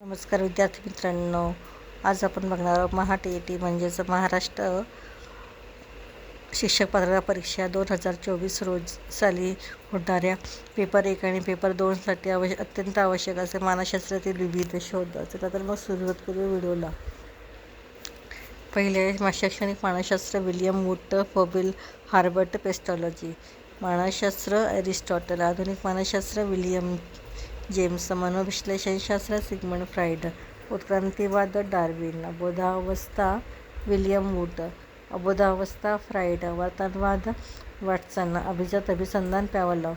नमस्कार विद्यार्थी मित्रांनो आज आपण बघणार आहोत महा टी ए टी म्हणजेच महाराष्ट्र शिक्षक पात्रता परीक्षा दोन हजार चोवीस रोज साली होणाऱ्या पेपर एक आणि पेपर दोनसाठी आवश्यक अत्यंत आवश्यक असे मानसशास्त्रातील विविध शोध. चला तर मग सुरुवात करू व्हिडिओला. पहिले शैक्षणिक मानसशास्त्र विलियम वुट फोबिल हार्बर्ट पेस्टॉलॉजी. मानसशास्त्र ॲरिस्टॉटल आधुनिक मानसशास्त्र विलियम जेम्स मनोविश्लेषणशास्त्र सिगमंड फ्राईड उत्क्रांतिवाद डार्विन अबोधावस्था विलियम वूड अबोधावस्था फ्राईड वर्तनवाद वॉटसन अभिजात अभिसंधान पॅवलॉव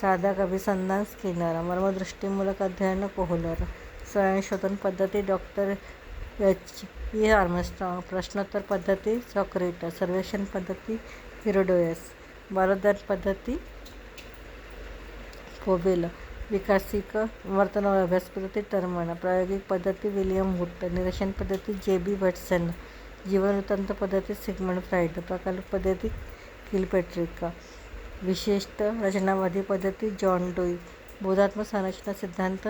साधक अभिसंधान स्किनर मर्मदृष्टीमूलक अध्ययन कोहलर स्वयंशोधन पद्धती डॉक्टर एच. ई. आर्मस्ट्रॉंग प्रश्नोत्तर पद्धती सॉक्रेट सर्वेक्षण पद्धती हिरोडोयस बालोदान पद्धती फोबेल विकासिक वर्तनावर अभ्यास पद्धती टर्मन प्रायोगिक पद्धती विलियम वुट निरक्षण पद्धती जे बी वॅटसन जीवनवृत्तांत पद्धती सिगमंड फ्राईड प्रकल्प पद्धती किलपेट्रिक विशिष्ट रचनावादी पद्धती जॉन डोई बोधात्मक संरचना सिद्धांत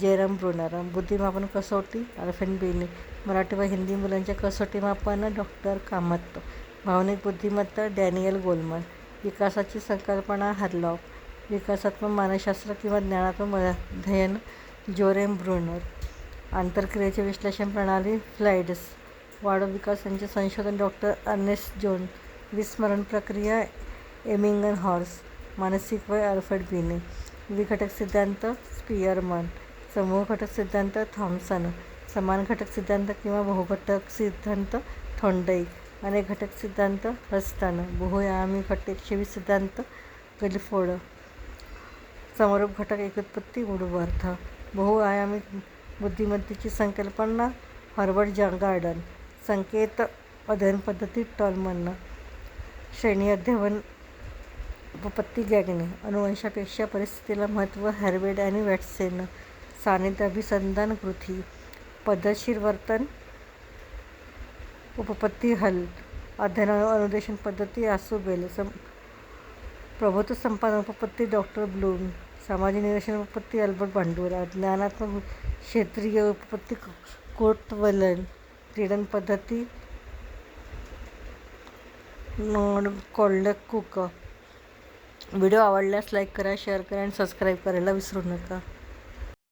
जेरम ब्रुनर बुद्धिमापन कसोटी अल्फेन बेनी मराठी व हिंदी मुलांच्या कसोटी मापन डॉक्टर कामत भावनिक बुद्धिमत्ता डॅनियल गोलमन विकासाची संकल्पना हरलॉक विकासात्मक मानसशास्त्र किंवा ज्ञानात्मक अध्ययन जोरेम ब्रुनर. आंतरक्रियेचे विश्लेषण प्रणाली फ्लाइड्स. वाढ विकासांचे संशोधन डॉक्टर अर्नेस जोन. विस्मरण प्रक्रिया एमिंगन हॉर्स. मानसिक वय अल्फर्ड बिने. विघटक सिद्धांत स्पियरमन समूह घटक सिद्धांत थॉम्सन. समान घटक सिद्धांत किंवा बहुघटक सिद्धांत थोंडई अनेक घटक सिद्धांत हस्तन बहुयामी घटक सिद्धांत गलिफोर्ड समरूप घटक एकोत्पत्ती मूळवर्थ बहुआयामी बुद्धिमत्तेची संकल्पना हर्बर्ट जा गार्डन संकेत अध्ययन पद्धती टॉलमन श्रेणी अध्ययन उपपत्ती गॅगने अनुवंशापेक्षा परिस्थितीला महत्त्व हॅर्वेड आणि वॅटसेन सानिध्य अभिसंधान कृती पद्धतशीर वर्तन उपपत्ती हल अध्ययन अनुदेशन पद्धती आसुबेल सम प्रभुत्व संपादन उपपत्ती डॉक्टर ब्लूम सामाजिक निरीक्षण उत्पत्ती अल्बर्ट भांडुरा ज्ञानात्मक क्षेत्रीय उपपत्ती कोर्टवलन क्रीडन पद्धती कुक. व्हिडिओ आवडल्यास लाईक करा शेअर करा आणि सबस्क्राईब करायला विसरू नका.